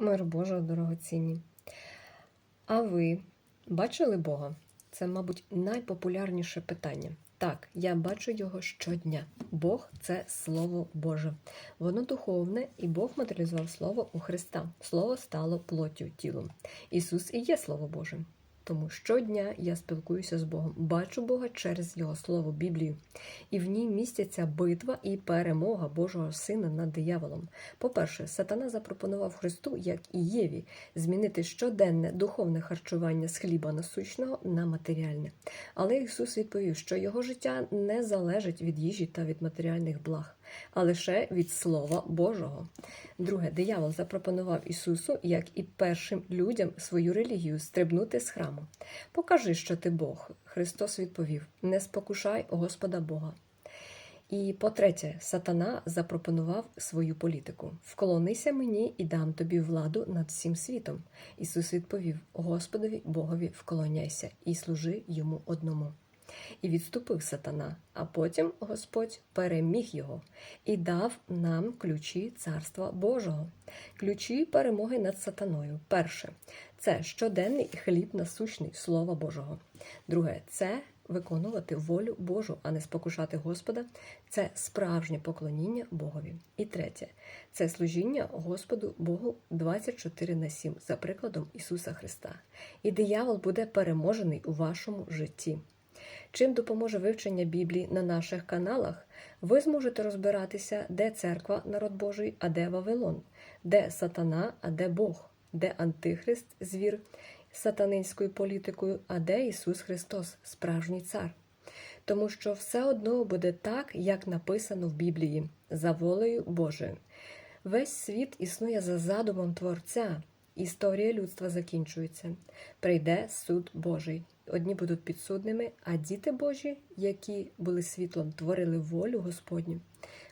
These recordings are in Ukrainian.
Мир Божого дорогоцінні. А ви бачили Бога? Це, мабуть, найпопулярніше питання. Так, я бачу його щодня. Бог це Слово Боже. Воно духовне, і Бог матеріалізував Слово у Христа. Слово стало плоттю тілом. Ісус і є Слово Боже. Тому щодня я спілкуюся з Богом, бачу Бога через Його Слово Біблію, і в ній містяться битва і перемога Божого Сина над дияволом. По-перше, сатана запропонував Христу, як і Єві, змінити щоденне духовне харчування з хліба насущного на матеріальне. Але Ісус відповів, що його життя не залежить від їжі та від матеріальних благ, а лише від Слова Божого. Друге, диявол запропонував Ісусу, як і першим людям, свою релігію стрибнути з храму. Покажи, що ти Бог. Христос відповів: Не спокушай Господа Бога. І по-третє, сатана запропонував свою політику: Вклонися мені і дам тобі владу над всім світом. Ісус відповів: Господові Богові вклоняйся і служи йому одному. І відступив сатана, а потім Господь переміг його і дав нам ключі Царства Божого, ключі перемоги над сатаною. Перше це щоденний хліб насущний Слова Божого. Друге це виконувати волю Божу, а не спокушати Господа. Це справжнє поклоніння Богові. І третє це служіння Господу Богу 24 на 7, за прикладом Ісуса Христа. І диявол буде переможений у вашому житті. Чим допоможе вивчення Біблії на наших каналах, ви зможете розбиратися, де церква, народ Божий, а де Вавилон, де сатана, а де Бог, де Антихрист, звір сатанинською політикою, а де Ісус Христос, справжній цар. Тому що все одно буде так, як написано в Біблії, за волею Божою. Весь світ існує за задумом Творця. Історія людства закінчується. Прийде суд Божий. Одні будуть підсудними, а діти Божі, які були світлом, творили волю Господню,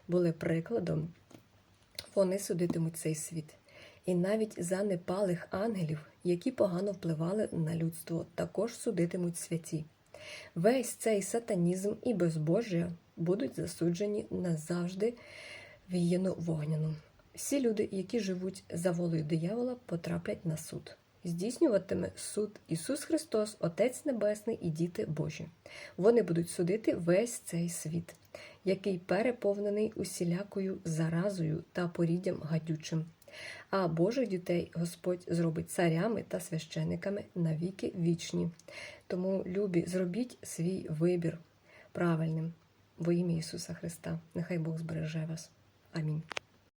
були прикладом, вони судитимуть цей світ. І навіть занепалих ангелів, які погано впливали на людство, також судитимуть святі. Весь цей сатанізм і безбожжя будуть засуджені назавжди в гієну вогняну. Всі люди, які живуть за волею диявола, потраплять на суд. Здійснюватиме суд Ісус Христос, Отець Небесний і діти Божі. Вони будуть судити весь цей світ, який переповнений усілякою заразою та поріддям гадючим. А Божих дітей Господь зробить царями та священиками навіки вічні. Тому, любі, зробіть свій вибір правильним во ім'я Ісуса Христа. Нехай Бог збереже вас. Амінь.